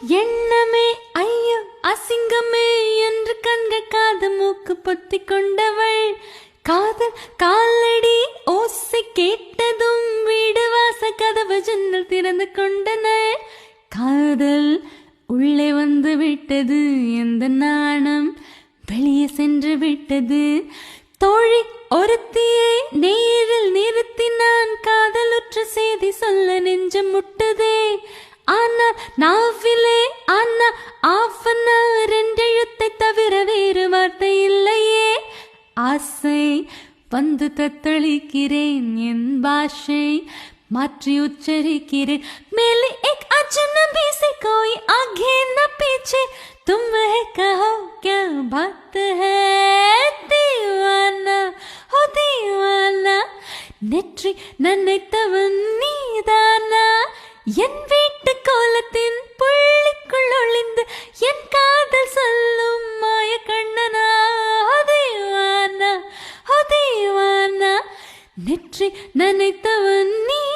எண்ணமே ஐயோ அசிங்கமே என்று கண்கள் காது மூக்கு பொத்தி கொண்டவள். காதல் காலடி ஓசை கேட்டதும் வீடு வாச கதவு ஜன்னல் திறந்து கொண்டன. காதல் உள்ளே வந்து விட்டது எந்த நாணம்? வெளியே சென்று விட்டது. தோழி ஒருத்தியை நேரில் நிறுத்தி நான் காதலுற்ற செய்தி சொல்ல நெஞ்சம் முட்டதே. ஆனால் நான் ஆசை வந்து தத்தளிக்கிறேன் என் பாஷை மாற்றி உச்சரிக்கிறேன் மேலே एक अजनबी से कोई आगे न पीछे तुम वह कहो क्या बात है दीवाना हो दीवाना நெற்றி நன்னைத்தவன் நீதானா என் நெற்றி நினைத்தவன் நீ.